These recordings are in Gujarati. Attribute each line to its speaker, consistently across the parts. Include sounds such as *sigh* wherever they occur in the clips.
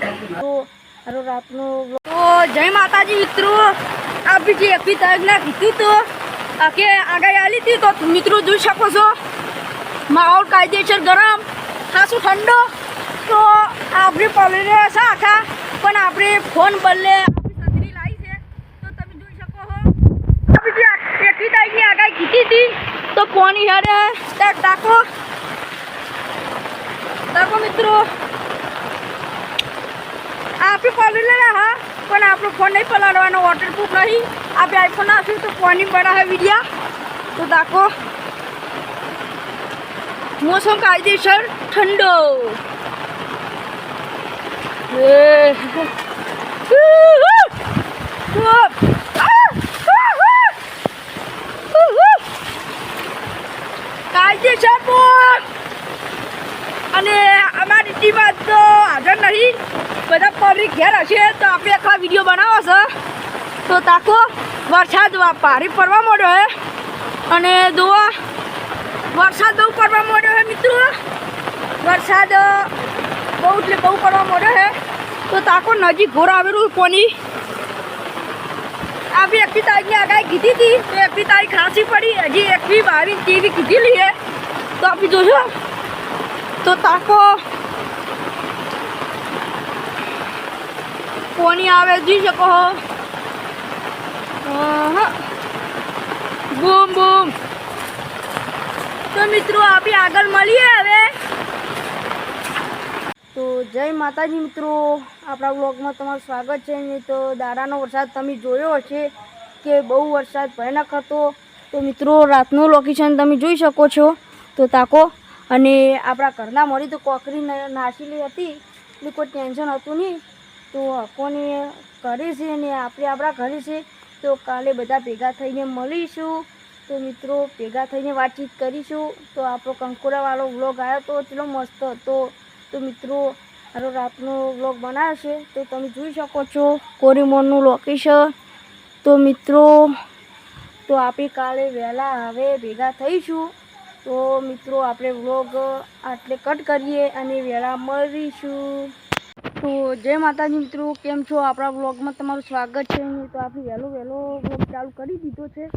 Speaker 1: તો રાતનો. તો જય માતાજી મિત્રો. આ બીજી એકવી તારીખના કીધું તો. કે આગાહી આલી હતી તો મિત્રો જોઈ શકો છો. માહોલ કાયદેસર ગરમ ખાસું ઠંડો. તો આપણે પલળી રહ્યા છે આખા, પણ આપણે ફોન બદલે આપણી લાવી છે. તો તમે જોઈ શકો બીજી આ- એકવી તારીખની આગાહી કીધી હતી. તો ફોન હેડે ટાંકો ટાંકો મિત્રો. આપણે પલળી લેલા હા? પણ આપણો ફોન નહીં પલાળવાનો વોટરપ્રૂફ નહીં. આપણે આઈફોન આપ્યું તો પોની નહીં બનાવે વિડીયા તો દાખો. મોસમ કાયદેસર ઠંડો. કાયદેસર અને અમારી ટીમમાં તો હાજર નહીં બધા પબ્લિક ઘેર હશે તો આપણે આખા વીડિયો બનાવો છે. તો તાકો વરસાદ ભારે પડવા માંડ્યો હે. અને દોવા વરસાદ બહુ પડવા માંડ્યો હે મિત્રો. વરસાદ બહુ એટલે બહુ પડવા માંડ્યો હે. તો તાકો નજીક ઘોર આવેલું કોની? આપણે એકવી તારીખની આગાહી કીધી હતી. તો એકવી તારીખ ખાંસી પડી. હજી એકવી બાવીસ તેવી કીધી લઈએ તો આપણે જોશો તો તાકો કોની આવે જોઈ શકો. બૂમ બૂમ. તો મિત્રો, આપણે આગળ મળીએ હવે. તો જય માતાજી મિત્રો. આપણા બ્લોગમાં તમારું સ્વાગત છે. નહીં તો દાડાનો વરસાદ તમે જોયો હશે કે બહુ વરસાદ ભયાનક હતો. તો મિત્રો, રાતનું લોકેશન તમે જોઈ શકો છો. તો તાકો અને આપણા ઘરના મળી તો કોકરી નાસેલી હતી. એટલે કોઈ ટેન્શન હતું નહીં. તો કોને ઘરે છે ને આપણે આપણા ઘરે છે, તો કાલે બધા ભેગા થઈને મળીશું. તો મિત્રો, ભેગા થઈને વાતચીત કરીશું. તો આપણો કંકોડાવાળો વ્લોગ આવ્યો તો એટલો મસ્ત હતો. તો મિત્રો, મારો રાતનો વ્લોગ બનાવ્યો છે તો તમે જોઈ શકો છો કોરીમોરનું લોકેશન તો મિત્રો, તો આપણે કાલે વહેલા હવે ભેગા થઈશું. તો મિત્રો, આપણે વ્લોગ આટલે કટ કરીએ અને વહેલા મળીશું. તો જય માતાજી મિત્રો, કેમ છો? આપણા વ્લોગમાં તમારું સ્વાગત છે. તો આપણે વહેલો વહેલો વ્લોગ ચાલુ કરી દીધો છે.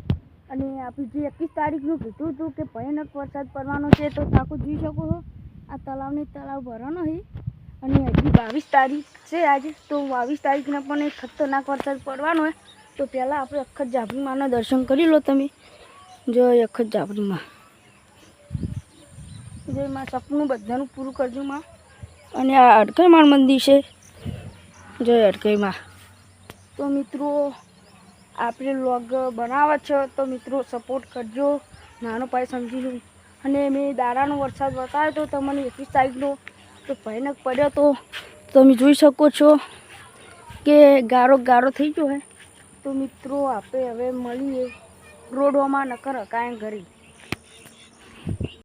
Speaker 1: અને આપણે જે એકવીસ તારીખનું કીધું હતું કે ભયાનક વરસાદ પડવાનો છે, તો તાકું જોઈ શકો છો, આ તળાવને તળાવ ભરવાનો છે અને હજી બાવીસ તારીખ છે આજે, તો બાવીસ તારીખના પણ એક ખતરનાક વરસાદ પડવાનો હોય તો પહેલાં આપણે અખત જાફરી માના દર્શન કરી લો તમે. જો અખત જાફરીમાં જય માં સપનું બધાનું પૂરું કરજો માં. અને આ અડકઈમાં મંદિર છે. જય અડકઈમાં તો મિત્રો, આપણે લોગ બનાવે છે, તો મિત્રો સપોર્ટ કરજો. નાનો પાય સમજીશું અને મેં દાડાનો વરસાદ બતાવ્યો તો તમને એકવીસ તારીખનો તો ભયાનક પડ્યો તો. તમે જોઈ શકો છો કે ગારો ગારો થઈ ગયો હે. તો મિત્રો, આપણે હવે મળીએ રોડોમાં, નકર હકાય ઘરે.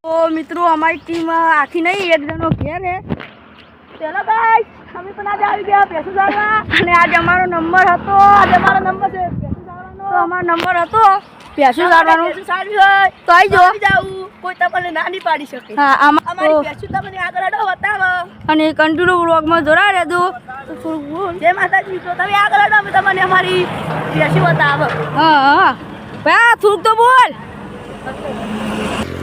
Speaker 1: તો મિત્રો અમારી ટીમ આખી નહીં એક જણો ઘેર હે ચલો ભાઈ અમે પણ આજે આવી ગયા પેસું જાણવા અને આજે અમારો નંબર હતો. આજે અમારો નંબર છે તો અમારો નંબર હતો. પેસું જાણવાનો તો આવી જાઓ.
Speaker 2: જાવું કોઈ તમને ના પાડી શકે.
Speaker 1: હા આમાં
Speaker 2: અમારી તમને આગળ અડો બતાવો.
Speaker 1: અને કન્ટિન્યુ બ્લોગમાં જોડાઈ રહેજો. તો બોલ.
Speaker 2: જય માતાજી તો તમે આગળ અમે તમને અમારી પેશું બતાવો.
Speaker 1: હા હા. ભયા થોડુંક તો બોલ.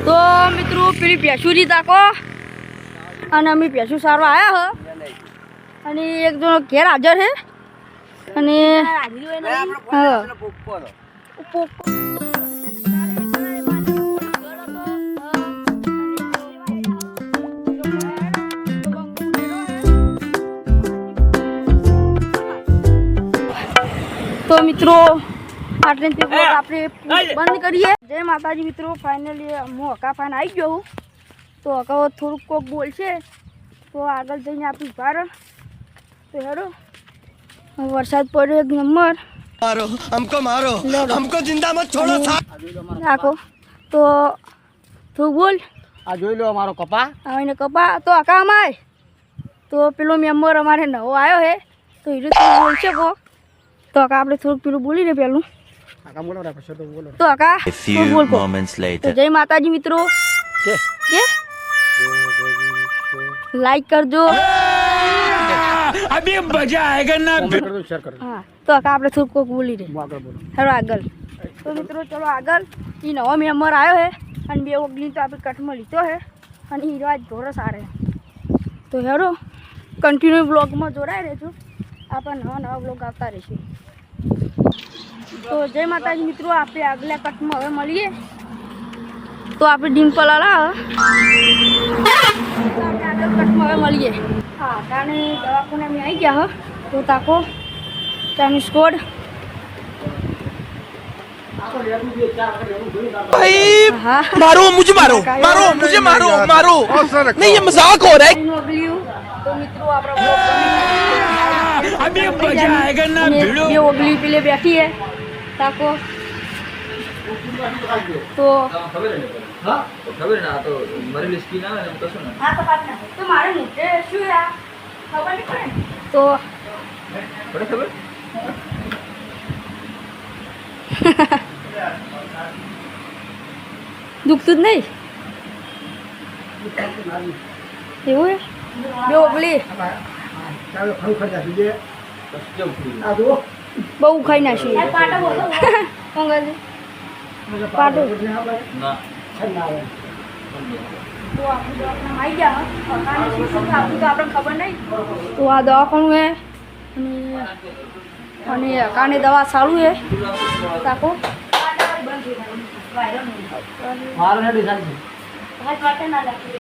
Speaker 1: તો મિત્રો, પેલી પેશુરી તાકો અને અમે પેશુ સારવા આવ્યા હ. અને એક જણો ઘેર હાજર છે અને તો મિત્રો આટલે તે આપણે બંધ કરીએ. જય માતાજી મિત્રો ફાઇનલી હું હકાફાન આવી ગયો તો હકાવો થોડુંક કોક બોલશે. તો આગળ જઈને આપી ભાર તો હેરો વરસાદ પડ્યો એક નંબર.
Speaker 3: મારો
Speaker 1: હમકો મારો.
Speaker 3: હમકો જિંદા મત છોડો
Speaker 1: રાખો તો થોડું બોલ.
Speaker 4: આ જોઈ લો અમારો કપા.
Speaker 1: એને કપા. તો હકા અમાય તો પેલો મેમ્બર અમારે નવો આવ્યો હે. તો એ રીતે બોલશે કો તો આકા આપણે થોડુંક પેલું બોલીને પહેલું.
Speaker 4: તો
Speaker 1: આકા
Speaker 5: શું
Speaker 1: બોલ તો જય માતાજી મિત્રો.
Speaker 4: કે?
Speaker 1: લાઈક કરજો.
Speaker 5: અભી મજા
Speaker 4: આયેગા ના? શેર કરજો
Speaker 1: હા તો આકા આપણે થોડું કોક બોલી રે
Speaker 4: હેરો આગળ
Speaker 1: તો મિત્રો ચલો આગળ. ઈ નવો મેમ્બર આવ્યો હે અને બે ઓગલી તો આપણે કટમાં લીધો હે અને હીરો આજ ઢોરો સારે તો હેરો કન્ટિન્યુ બ્લોગમાં જોડાઈ રહેજો. આપણે નવા નવા બ્લોગ આવતા રહીશું. તો જય માતાજી મિત્રો આપણે આગલા કટમાં હવે મળીએ તો આપણે ડિમ્પલ હલા તો આપણે આગળ કટમાં હવે મળીએ હા તાને દવાખાને અમે આવી ગયા હો તો તાકો ચાઇનીઝ કોડ
Speaker 5: भाई
Speaker 1: હા
Speaker 5: मारो मुझे मारो मारो मुझे मारो मारो नहीं ये मजाक हो रहा
Speaker 1: એનું અગલ્યું તો મિત્રો આપણા બ્લોગ ગમે
Speaker 5: है अभी मजा आएगा ना
Speaker 1: અને
Speaker 5: भिड़ो
Speaker 1: બે ઓગલી પેલે બેઠી હે તાકો. તો
Speaker 6: ખબર ને આ તો મરેલી સ્કીન આવે ને કશું ને?
Speaker 1: હા તો વાત ના તો મારે મોઢે શું આ ખબર નહીં પડે. તો
Speaker 6: પડે ખબર? *laughs*
Speaker 1: દુખતું જ નહીં? એવું હે બે ઓગલી.
Speaker 4: ચાલો ખરું ખરી આ જુઓ.
Speaker 1: બહુ ખાઈ નાખી. પાટો *laughs* તો આ દવા દવાખાનું હે. અને અને કાને દવા સારું હે. તાકો
Speaker 4: મારો